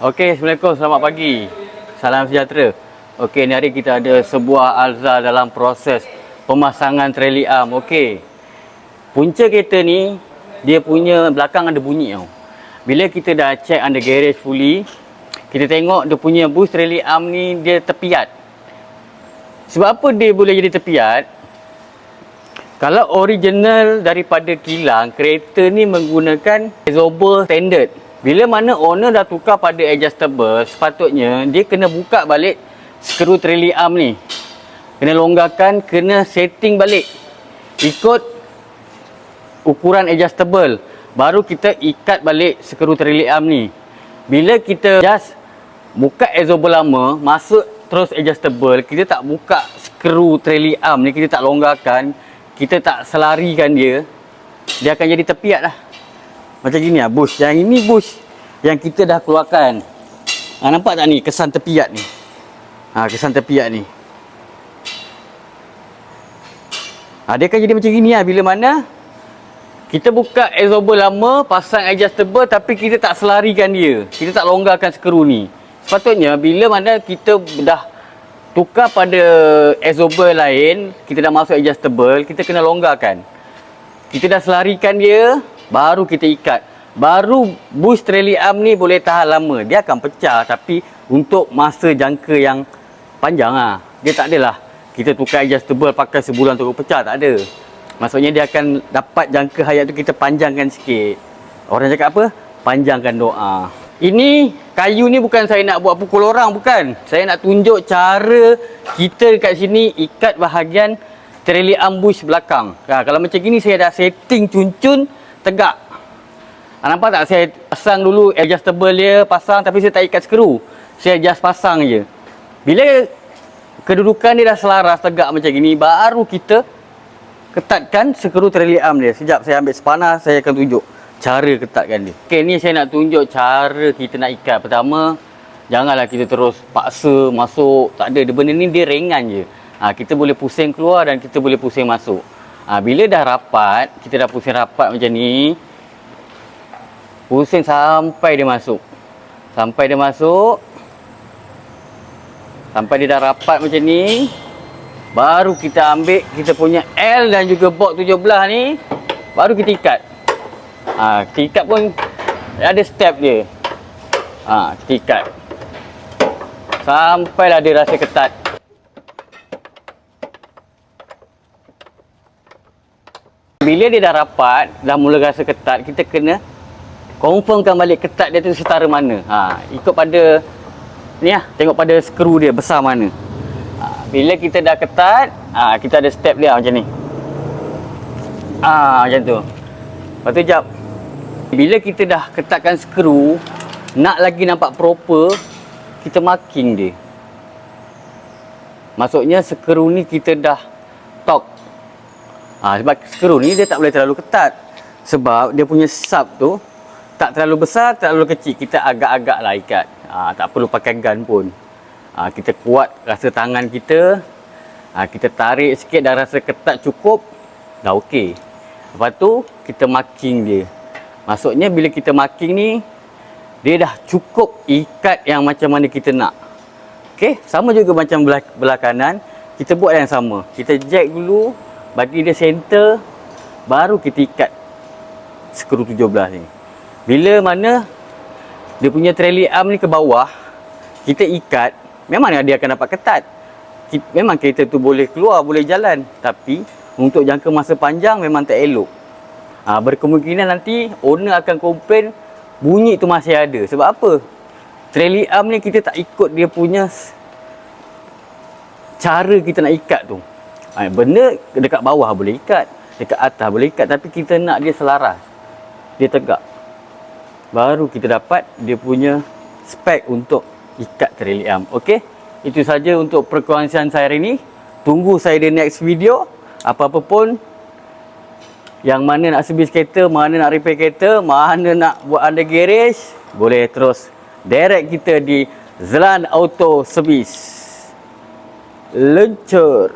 Okey, Assalamualaikum. Selamat pagi. Salam sejahtera. Okey, ni hari kita ada sebuah alza dalam proses pemasangan trailer arm. Okey. Punca kereta ni, dia punya belakang ada bunyi tau. Bila kita dah check under garage fully, kita tengok dia punya boost trailer arm ni dia terpiat. Sebab apa dia boleh jadi terpiat? Kalau original daripada kilang, kereta ni menggunakan absorber standard. Bila mana owner dah tukar pada adjustable, sepatutnya dia kena buka balik skru trailer arm ni. Kena longgarkan, kena setting balik. Ikut ukuran adjustable. Baru kita ikat balik skru trailer arm ni. Bila kita just buka absorber lama, masuk terus adjustable, kita tak buka skru trailer arm ni, kita tak longgarkan, kita tak selarikan dia, dia akan jadi tepiat lah. Macam gini lah, bush. Yang ini bush yang kita dah keluarkan. Ha, nampak tak ni kesan tepiat ni? Ha, kesan tepiat ni. Ha, dia akan jadi macam gini lah. Bila mana kita buka absorber lama, pasang adjustable tapi kita tak selarikan dia. Kita tak longgarkan skru ni. Sepatutnya bila mana kita dah tukar pada absorber lain, kita dah masuk adjustable, kita kena longgarkan. Kita dah selarikan dia, baru kita ikat. Baru boost trailer arm ni boleh tahan lama. Dia akan pecah tapi untuk masa jangka yang panjang lah. Dia tak adalah kita tukar adjustable pakai sebulan terus pecah, tak ada. Maksudnya dia akan dapat jangka hayat tu kita panjangkan sikit. Orang cakap apa? Panjangkan doa. Ini kayu ni bukan saya nak buat pukul orang bukan. Saya nak tunjuk cara kita dekat sini ikat bahagian trailer arm bush belakang. Ha, kalau macam gini saya dah setting cun-cun tegak. Ha, nampak tak saya pasang dulu adjustable dia pasang tapi saya tak ikat skru. Saya just pasang je. Bila kedudukan dia dah selaras tegak macam gini baru kita ketatkan skru trailer arm dia. Sekejap saya ambil sepanah saya akan tunjuk cara ketatkan dia. Okey ni saya nak tunjuk cara kita nak ikat. Pertama janganlah kita terus paksa masuk. Tak ada. Benda ni dia ringan je. Ha, kita boleh pusing keluar dan kita boleh pusing masuk. Ha, bila dah rapat, kita dah pusing rapat macam ni. Pusing sampai dia masuk. Sampai dia masuk. Sampai dia dah rapat macam ni. Baru kita ambil kita punya L dan juga box 17 ni. Baru kita ikat. Ha, kita ikat pun ada step dia. Ha, kita ikat. Sampailah dia rasa ketat. Bila dia dah rapat, dah mula rasa ketat, kita kena confirmkan balik ketat dia tu setara mana. Ha, ikut pada ni lah, tengok pada skru dia besar mana. Ha, bila kita dah ketat, ha, kita ada step dia macam ni. Ha, macam tu. Lepas tu jap. Bila kita dah ketatkan skru, nak lagi nampak proper, kita marking dia. Maksudnya skru ni kita dah torque. Ha, sebab skru ni dia tak boleh terlalu ketat. Sebab dia punya sub tu tak terlalu besar, terlalu kecil. Kita agak-agak lah ikat. Ha, tak perlu pakai gun pun. Ha, kita kuat rasa tangan kita. Ha, kita tarik sikit dah rasa ketat cukup. Dah okey. Lepas tu kita marking dia. Maksudnya bila kita marking ni dia dah cukup ikat yang macam mana kita nak. Okey, sama juga macam belah, belah kanan. Kita buat yang sama. Kita jack dulu, bagi dia center, baru kita ikat skru 17 ni. Bila mana dia punya trailer arm ni ke bawah, kita ikat, memang dia akan dapat ketat. Memang kereta tu boleh keluar, boleh jalan. Tapi untuk jangka masa panjang memang tak elok. Ha, berkemungkinan nanti owner akan komplain bunyi tu masih ada. Sebab apa? Trailer arm ni kita tak ikut dia punya cara kita nak ikat tu. Ha, benda dekat bawah boleh ikat, dekat atas boleh ikat tapi kita nak dia selaras. Dia tegak. Baru kita dapat dia punya spek untuk ikat arm. Okey? Itu saja untuk perkongsian saya hari ini. Tunggu saya di next video. Apa-apa pun yang mana nak servis kereta, mana nak repair kereta, mana nak buat under garage, boleh terus direct kita di Zelan Auto Service. Luncur.